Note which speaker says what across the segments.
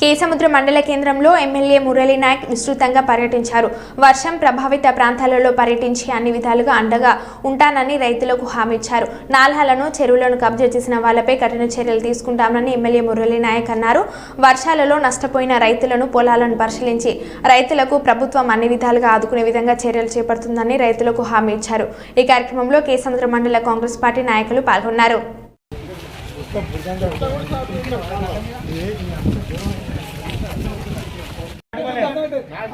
Speaker 1: కేసముద్ర మండల కేంద్రంలో ఎమ్మెల్యే మురళీ నాయక్ విస్తృతంగా పర్యటించారు. వర్షం ప్రభావిత ప్రాంతాలలో పర్యటించి అన్ని విధాలుగా అండగా ఉంటానని రైతులకు హామీ ఇచ్చారు నాలాలను చెరువులను కబ్జా చేసిన వాళ్ళపై కఠిన చర్యలు తీసుకుంటామని ఎమ్మెల్యే మురళీ నాయక్ అన్నారు. వర్షాలలో నష్టపోయిన రైతులను పొలాలను పరిశీలించి రైతులకు ప్రభుత్వం అన్ని విధాలుగా ఆదుకునే విధంగా చర్యలు చేపడుతుందని రైతులకు హామీ ఇచ్చారు ఈ కార్యక్రమంలో కేసముద్ర మండల కాంగ్రెస్ పార్టీ నాయకులు పాల్గొన్నారు.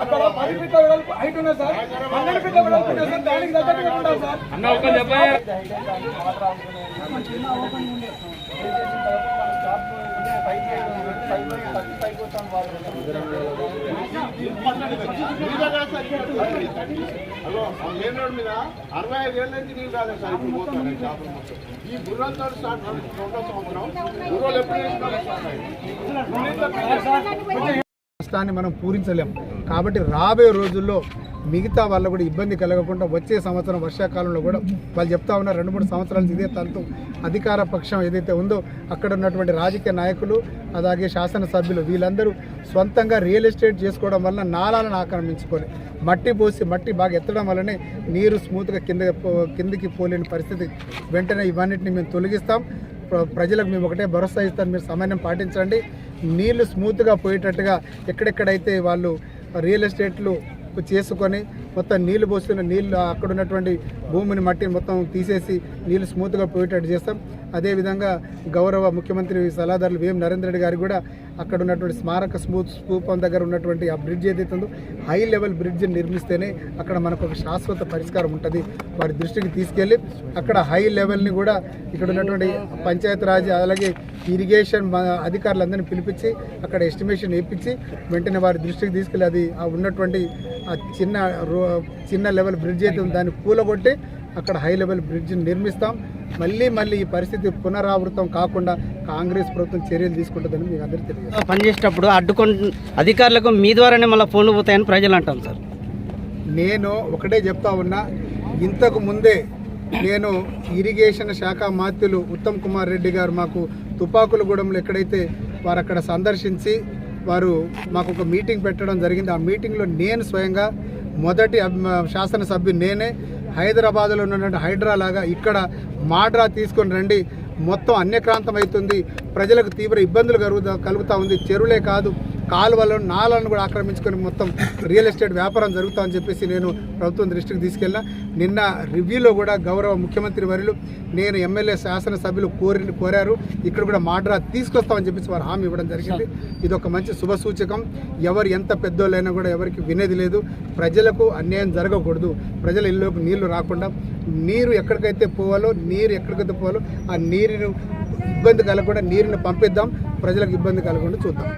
Speaker 2: అక్కడ పది ఫీట్ల వెడల్పు హైట్ ఉన్నది సార్. పన్నెండు ఫీట్ల వెడల్పు ఉన్నది సార్. దానికి తగ్గట్టుగా ఉండాలి సార్?
Speaker 3: అన్న ఒక్క చెప్పాయా
Speaker 4: హలో మెయిన్ రోడ్ మీద అరవై ఐదు ఏళ్ళ నుంచి నీళ్ళు రాలేదు సార్. ఇప్పుడు పోతాను చేపలు మొత్తం. ఈ బుర్రంతో స్టార్ట్ రెండో సంవత్సరం. బుర్రలు ఎప్పుడు
Speaker 5: నష్టాన్ని మనం పూరించలేం. కాబట్టి రాబోయే రోజుల్లో మిగతా వాళ్ళు కూడా ఇబ్బంది కలగకుండా వచ్చే సంవత్సరం వర్షాకాలంలో కూడా వాళ్ళు చెప్తా ఉన్నారు రెండు మూడు సంవత్సరాల ఇదే తంతు. అధికార పక్షం ఏదైతే ఉందో అక్కడ ఉన్నటువంటి రాజకీయ నాయకులు అలాగే శాసనసభ్యులు వీళ్ళందరూ సొంతంగా రియల్ ఎస్టేట్ చేసుకోవడం వలన నాళాలను ఆక్రమించుకొని మట్టి పోసి మట్టి బాగా ఎత్తడం వల్లనే నీరు స్మూత్గా కింద కిందికి పోలేని పరిస్థితి. వెంటనే ఇవన్నిటిని మేము తొలగిస్తాం. ప్ర- ప్రజలకు మేము ఒకటే భరోసా ఇస్తాం. మీరు సమన్వయం పాటించండి. నీళ్ళు స్మూత్గా పోయేటట్టుగా ఎక్కడెక్కడైతే వాళ్ళు రియల్ ఎస్టేట్లు చేసుకొని మొత్తం నీళ్ళు పోస్తున్న నీళ్ళు అక్కడ ఉన్నటువంటి భూమిని మట్టిని మొత్తం తీసేసి నీళ్ళు స్మూత్గా పోయేటట్టు చేస్తాం. అదేవిధంగా గౌరవ ముఖ్యమంత్రి సలహాదారులు వేం నరేంద్ర రెడ్డి గారికి కూడా అక్కడ ఉన్నటువంటి స్మారక స్మూత్ స్థూపం దగ్గర ఉన్నటువంటి ఆ బ్రిడ్జ్ ఏదైతుందో హై లెవెల్ బ్రిడ్జ్ నిర్మిస్తేనే అక్కడ మనకు ఒక శాశ్వత పరిష్కారం ఉంటుంది. వారి దృష్టికి తీసుకెళ్ళి అక్కడ హై లెవెల్ని కూడా ఇక్కడ ఉన్నటువంటి పంచాయతీరాజ్ అలాగే ఇరిగేషన్ అధికారులందరినీ పిలిపించి అక్కడ ఎస్టిమేషన్ వేయించి వెంటనే వారి దృష్టికి తీసుకెళ్ళి అది ఆ ఉన్నటువంటి ఆ చిన్న రో చిన్న లెవెల్ బ్రిడ్జ్ అయితే దాన్ని కూలగొట్టి అక్కడ హై లెవెల్ బ్రిడ్జ్ని నిర్మిస్తాం. మళ్ళీ మళ్ళీ ఈ పరిస్థితి పునరావృతం కాకుండా కాంగ్రెస్ ప్రభుత్వం చర్యలు తీసుకుంటుందని మీకు అందరికీ తెలియదు
Speaker 6: పనిచేసేటప్పుడు అడ్డుకొని అధికారులకు మీ ద్వారానే మళ్ళీ ఫోన్లు పోతాయని ప్రజలు అంటాం సార్.
Speaker 5: నేను ఒకటే చెప్తా ఉన్నా ఇంతకు ముందే నేను ఇరిగేషన్ శాఖ మాత్యులు ఉత్తమ్ కుమార్ రెడ్డి గారు మాకు తుపాకులగూడెంలో ఎక్కడైతే వారు అక్కడ సందర్శించి వారు మాకు ఒక మీటింగ్ పెట్టడం జరిగింది. ఆ మీటింగ్లో నేను స్వయంగా మొదటి శాసనసభ్యుడు నేనే హైదరాబాద్లో ఉన్నటువంటి హైడ్రా లాగా ఇక్కడ మాడ్రా తీసుకొని రండి. మొత్తం అన్యక్రాంతం అవుతుంది ప్రజలకు తీవ్ర ఇబ్బందులు కలుగుతా కలుగుతూ ఉంది. చెరువులే కాదు కాలువలను నాలను కూడా ఆక్రమించుకొని మొత్తం రియల్ ఎస్టేట్ వ్యాపారం జరుగుతా అని చెప్పేసి నేను ప్రభుత్వం దృష్టికి తీసుకెళ్ళిన. నిన్న రివ్యూలో కూడా గౌరవ ముఖ్యమంత్రి వర్యులు నేను ఎమ్మెల్యే శాసనసభ్యులు కోరి కోరారు. ఇక్కడ కూడా మాడ్రా తీసుకొస్తామని చెప్పేసి వారు హామీ ఇవ్వడం జరిగింది. ఇది ఒక మంచి శుభ సూచకం. ఎవరు ఎంత పెద్దోళ్ళైనా కూడా ఎవరికి వినేది లేదు. ప్రజలకు అన్యాయం జరగకూడదు. ప్రజల ఇల్లులోకి నీళ్ళు రాకుండా నీరు ఎక్కడికైతే పోవాలో నీరు ఎక్కడికైతే పోవాలో ఆ నీరును ఇబ్బంది కలగకుండా నీరుని పంపిద్దాం. ప్రజలకు ఇబ్బంది కలగకుండా చూద్దాం.